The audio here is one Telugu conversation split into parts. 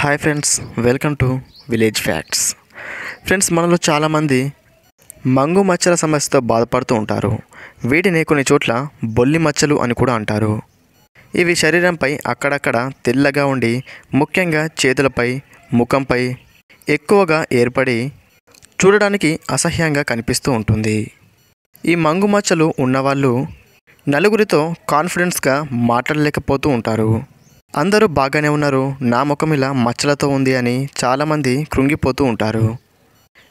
Hi friends welcome to village facts friends మనలో చాలామంది మంగు మచ్చల సమస్యతో బాధపడుతూ ఉంటారు. వీటిని కొన్ని చోట్ల బొల్లి మచ్చలు అని కూడా అంటారు. ఇవి శరీరంపై అక్కడక్కడ తెల్లగా ఉండి ముఖ్యంగా చేతులపై ముఖంపై ఎక్కువగా ఏర్పడి చూడడానికి అసహ్యంగా కనిపిస్తూ ఉంటుంది. ఈ మంగు మచ్చలు ఉన్నవాళ్ళు నలుగురితో కాన్ఫిడెన్స్గా మాట్లాడలేకపోతూ ఉంటారు. అందరూ బాగానే ఉన్నారు. నా ముఖం ఇలా మచ్చలతో ఉంది అని చాలామంది కృంగిపోతూ ఉంటారు.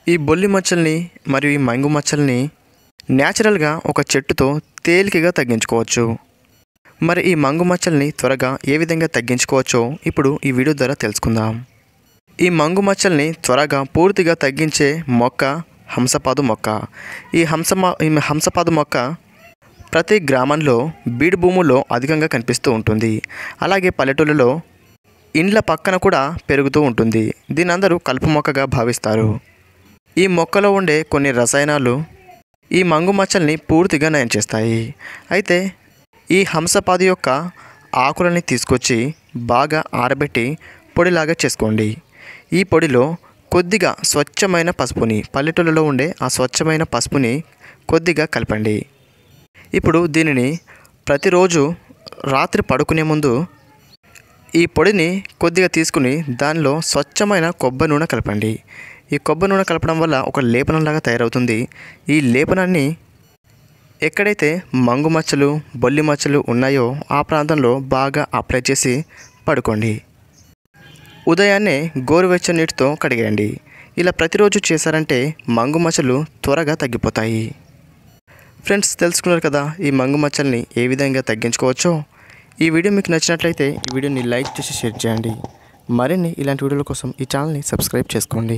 ఈ బొల్లి మచ్చల్ని మరియు ఈ మంగు మచ్చల్ని న్యాచురల్గా ఒక చెట్టుతో తేలికగా తగ్గించుకోవచ్చు. మరి ఈ మంగు మచ్చల్ని త్వరగా ఏ విధంగా తగ్గించుకోవచ్చో ఇప్పుడు ఈ వీడియో ద్వారా తెలుసుకుందాం. ఈ మంగు మచ్చల్ని త్వరగా పూర్తిగా తగ్గించే మొక్క హంసపాదు మొక్క. ఈ హంసమ ఈ హంసపాదు మొక్క ప్రతి గ్రామంలో బీడు భూముల్లో అధికంగా కనిపిస్తూ ఉంటుంది. అలాగే పల్లెటూళ్ళలో ఇండ్ల పక్కన కూడా పెరుగుతూ ఉంటుంది. దీని అందరూ కలుపు మొక్కగా భావిస్తారు. ఈ మొక్కలో ఉండే కొన్ని రసాయనాలు ఈ మంగు మచ్చల్ని పూర్తిగా నయం చేస్తాయి. అయితే ఈ హంసపాది యొక్క ఆకులని తీసుకొచ్చి బాగా ఆరబెట్టి పొడిలాగా చేసుకోండి. ఈ పొడిలో కొద్దిగా స్వచ్ఛమైన పసుపుని పల్లెటూళ్ళలో ఉండే ఆ స్వచ్ఛమైన పసుపుని కొద్దిగా కలపండి. ఇప్పుడు దీనిని ప్రతిరోజు రాత్రి పడుకునే ముందు ఈ పొడిని కొద్దిగా తీసుకుని దానిలో స్వచ్ఛమైన కొబ్బరి నూనె కలపండి. ఈ కొబ్బరి నూనె కలపడం వల్ల ఒక లేపనంలాగా తయారవుతుంది. ఈ లేపనాన్ని ఎక్కడైతే మంగు మచ్చలు బొల్లి మచ్చలు ఉన్నాయో ఆ ప్రాంతంలో బాగా అప్లై చేసి పడుకోండి. ఉదయాన్నే గోరువెచ్చని నీటితో కడిగేయండి. ఇలా ప్రతిరోజు చేశారంటే మంగు మచ్చలు త్వరగా తగ్గిపోతాయి. ఫ్రెండ్స్ తెలుసుకున్నారు కదా ఈ మంగు మచ్చల్ని ఏ విధంగా తగ్గించుకోవచ్చో? ఈ వీడియో మీకు నచ్చినట్లయితే ఈ వీడియోని లైక్ చేసి షేర్ చేయండి. మరిన్ని ఇలాంటి వీడియోల కోసం ఈ ఛానల్ని సబ్స్క్రైబ్ చేసుకోండి.